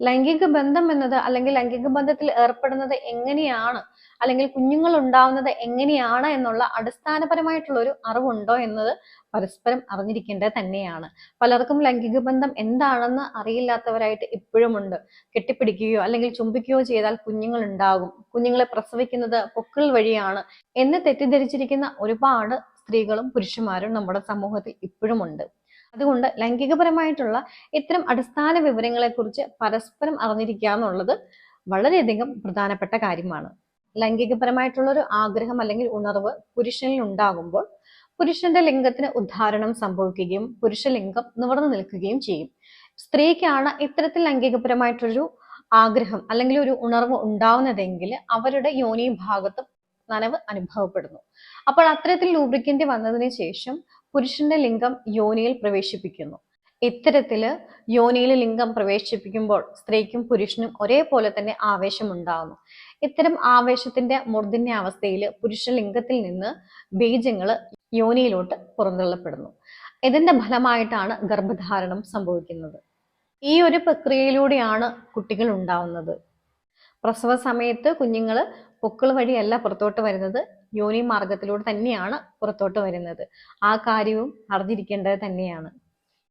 ലൈംഗിക ബന്ധം എന്നത് അല്ലെങ്കിൽ ലൈംഗിക ബന്ധത്തിൽ ഏർപ്പെടുന്നത് എങ്ങനെയാണ്? അല്ലെങ്കിൽ കുഞ്ഞുങ്ങൾ ഉണ്ടാവുന്നത് എങ്ങനെയാണ് എന്നുള്ള അടിസ്ഥാനപരമായിട്ടുള്ള ഒരു അറിവുണ്ടോ എന്നത് പരസ്പരം അറിഞ്ഞിരിക്കേണ്ടത് തന്നെയാണ്. പലർക്കും ലൈംഗിക ബന്ധം എന്താണെന്ന് അറിയില്ലാത്തവരായിട്ട് ഇപ്പോഴുമുണ്ട്. കെട്ടിപ്പിടിക്കുകയോ അല്ലെങ്കിൽ ചുംബിക്കുകയോ ചെയ്താൽ കുഞ്ഞുങ്ങൾ ഉണ്ടാകും. കുഞ്ഞുങ്ങളെ പ്രസവിക്കുന്നത് പൊക്കിൾ വഴിയാണ് എന്ന് തെറ്റിദ്ധരിച്ചിരിക്കുന്ന ഒരുപാട് സ്ത്രീകളും പുരുഷന്മാരും നമ്മുടെ സമൂഹത്തിൽ ഇപ്പോഴുമുണ്ട്. അതുകൊണ്ട് ലൈംഗികപരമായിട്ടുള്ള ഇത്തരം അടിസ്ഥാന വിവരങ്ങളെക്കുറിച്ച് പരസ്പരം അറിഞ്ഞിരിക്കുക എന്നുള്ളത് വളരെയധികം പ്രധാനപ്പെട്ട കാര്യമാണ്. ലൈംഗികപരമായിട്ടുള്ള ഒരു ആഗ്രഹം അല്ലെങ്കിൽ ഉണർവ് പുരുഷനിൽ ഉണ്ടാകുമ്പോൾ പുരുഷന്റെ ലിംഗത്തിന് ഉദ്ധാരണം സംഭവിക്കുകയും പുരുഷ ലിംഗം നിവർന്നു നിൽക്കുകയും ചെയ്യും. സ്ത്രീക്കാണ് ഇത്തരത്തിൽ ലൈംഗികപരമായിട്ടൊരു ആഗ്രഹം അല്ലെങ്കിൽ ഒരു ഉണർവ് ഉണ്ടാവുന്നതെങ്കിൽ അവരുടെ യോനി ഭാഗത്തും നനവ് അനുഭവപ്പെടുന്നു. അപ്പോൾ അത്തരത്തിൽ ലൂബ്രിക്കന്റ് വന്നതിന് ശേഷം പുരുഷന്റെ ലിംഗം യോനിയിൽ പ്രവേശിപ്പിക്കുന്നു. ഇത്തരത്തിൽ യോനിയിൽ ലിംഗം പ്രവേശിപ്പിക്കുമ്പോൾ സ്ത്രീക്കും പുരുഷനും ഒരേപോലെ തന്നെ ആവേശം ഉണ്ടാകുന്നു ഇത്തരം ആവേശത്തിന്റെ മൂർധന്യ അവസ്ഥയിൽ പുരുഷ ലിംഗത്തിൽ നിന്ന് ബീജങ്ങൾ യോനിയിലോട്ട് പുറന്തള്ളപ്പെടുന്നു. ഇതിന്റെ ഫലമായിട്ടാണ് ഗർഭധാരണം സംഭവിക്കുന്നത്. ഈ ഒരു പ്രക്രിയയിലൂടെയാണ് കുട്ടികൾ ഉണ്ടാവുന്നത്. പ്രസവ സമയത്ത് കുഞ്ഞുങ്ങൾ പൊക്കിൾ വഴിയല്ല പുറത്തോട്ട് വരുന്നത്. യോനി മാർഗത്തിലൂടെ തന്നെയാണ് പുറത്തോട്ട് വരുന്നത്. ആ കാര്യവും അറിഞ്ഞിരിക്കേണ്ടത് തന്നെയാണ്.